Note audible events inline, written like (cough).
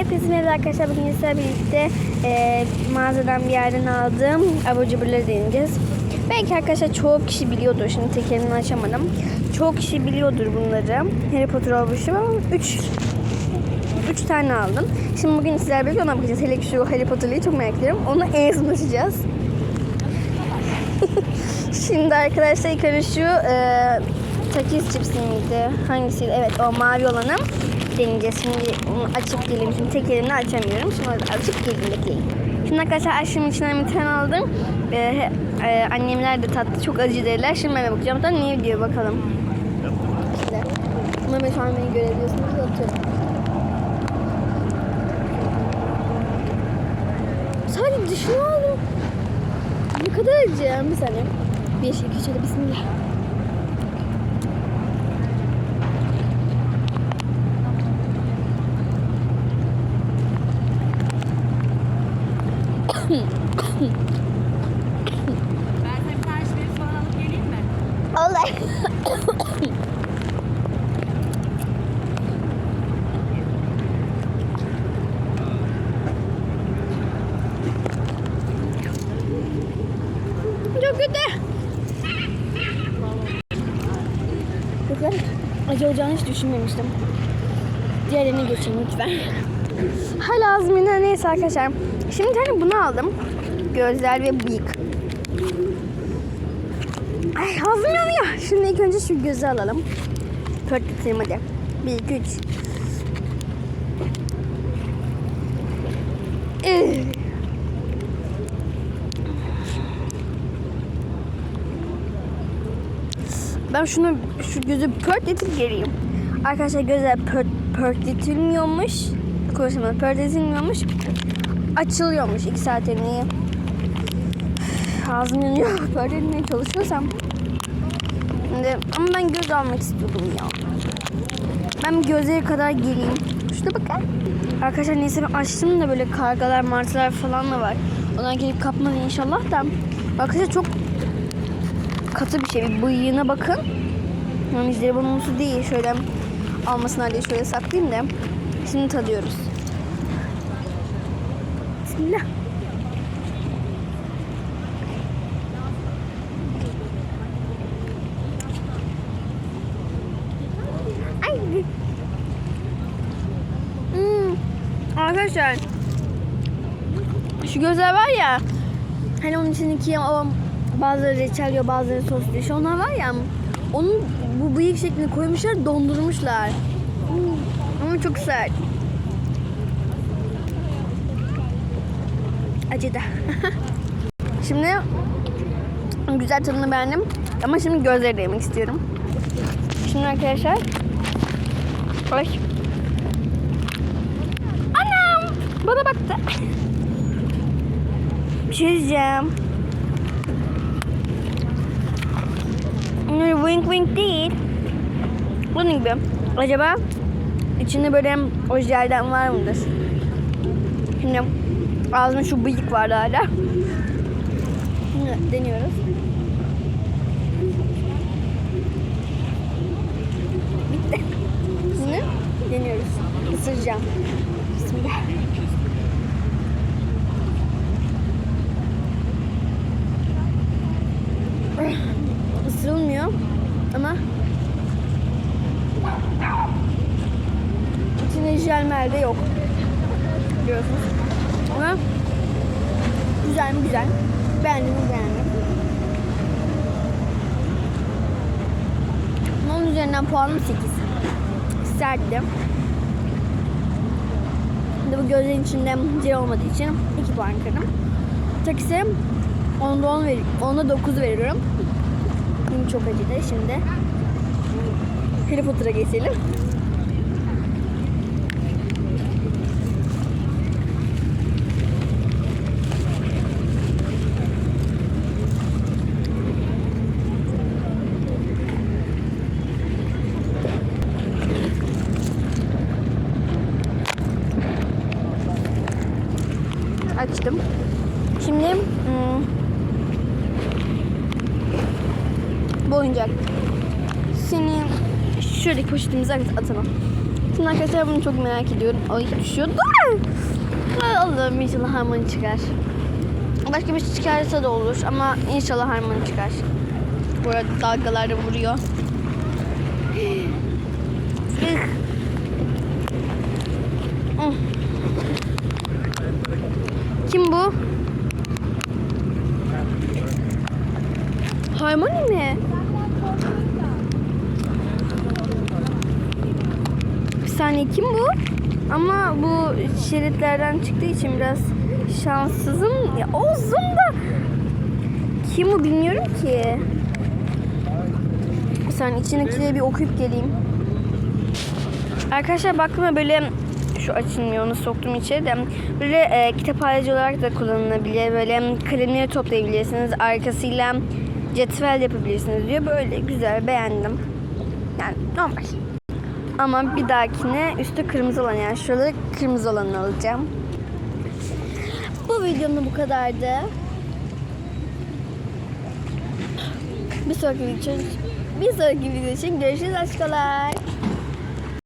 Hepinize merhaba arkadaşlar. Bugün sizlerle birlikte e, mağazadan bir yerden aldığım abur cuburları deneyeceğiz. Belki arkadaşlar çoğu kişi biliyordur. Şimdi tekerini açamadım. Çoğu kişi biliyordur bunları. Harry Potter olmuşum ama 3 3 tane aldım. Şimdi bugün sizlerle birlikte ona bakacağız. Hele şu Harry Potter'lıyı çok merak ediyorum. Onu en son açacağız. (laughs) Şimdi arkadaşlar ilk önce şu e, takiz cipsi miydi? Hangisiydi? Evet o mavi olanı deneyeceğiz. Şimdi onu açıp geleyim. Şimdi tek elimle açamıyorum. Orada açıp geleyim bekleyin. Şimdi arkadaşlar aşkım içinden bir tane aldım. E, he- e, annemler de tattı. Çok acı dediler. Şimdi ben de bakacağım. Hatta ne diyor bakalım. İşte. Umarım şu an beni görebiliyorsunuz. Atıyorum. Sadece dışını aldım. Ne kadar acı. Bir saniye. Bir, iki, üç, bismillah. Ben. Çok kötü. Kadar acı olacağını hiç düşünmemiştim. Diğerlerine geçeyim lütfen. Hala ağzımda neyse arkadaşlar. Şimdi tane bunu aldım. Gözler ve bıyık. Ay ağzım yanıyor. Şimdi ilk önce şu gözü alalım. Pörtletelim hadi. Bir, iki, üç. Ben şunu şu gözü pörtletip geleyim. Arkadaşlar gözler pört, pörtletilmiyormuş. Konuşamadım. Pörtletilmiyormuş. Açılıyormuş iki saatliğine. Ağzım yanıyor. (laughs) Pörtletmeye çalışıyorsam. Şimdi, ama ben göz almak istiyordum ya. Ben gözleri kadar geleyim. Şuna bakın. Arkadaşlar neyse ben açtım da böyle kargalar, martılar falan da var. Ondan gelip kapmadı inşallah da. Arkadaşlar çok katı bir şey. Bıyığına bakın. Yani jelibon mumusu değil. Şöyle almasınlar diye şöyle saklayayım da. Şimdi tadıyoruz. Bismillah. Ay. Hmm. Arkadaşlar şu gözler var ya hani onun içindeki o bazıları reçel yiyor bazıları sos diyor. Şu onlar var ya onun bu bıyık şeklini koymuşlar dondurmuşlar. Hmm. Ama çok sert. Acıdı. (laughs) şimdi güzel tadını beğendim. Ama şimdi gözleri de yemek istiyorum. Şimdi arkadaşlar Ay. Anam bana baktı. Bir şey diyeceğim. Wink wink değil. Bunun gibi. Acaba içinde böyle o jelden var mıdır? Şimdi ağzımda şu bıyık vardı hala. Deniyoruz. Bitti. Şimdi deniyoruz. Isıracağım. Bismillah. Isırılmıyor ama içinde jel merde yok. Biliyorsunuz. Güzel güzel. Beğendim beğendim. Onun üzerinden puanım 8 serttim. Şimdi bu gözlerin içinde jel olmadığı için 2 puan kırdım. Takisi 10'da 10 ver 10'da 9 veriyorum. Şimdi çok acıdı. Şimdi Harry Potter'a geçelim. Açtım. Şimdi hmm, bu oyuncak. Seni şuradaki poşetimize at- atalım. Şimdi arkadaşlar bunu çok merak ediyorum. Ay düşüyordu. Ay Allah'ım inşallah harmoni çıkar. Başka bir şey çıkarsa da olur ama inşallah harmoni çıkar. Bu arada dalgalar da vuruyor. Kim bu? Harmoni mi? Bir saniye kim bu? Ama bu şeritlerden çıktığı için biraz şanssızım. Ya olsun da kim bu bilmiyorum ki. Saniye içindekileri bir okuyup geleyim. Arkadaşlar bakma böyle şu açılmıyor onu soktum içeri de böyle e, kitap ayrıcı olarak da kullanılabilir. Böyle kalemleri toplayabilirsiniz. Arkasıyla cetvel yapabilirsiniz diyor. Böyle güzel beğendim. Yani normal. Ama bir dahakine üstü kırmızı olan yani şuraları kırmızı olanı alacağım. Bu videonun bu kadardı. Bir sonraki video için, bir sonraki video için görüşürüz aşkolar.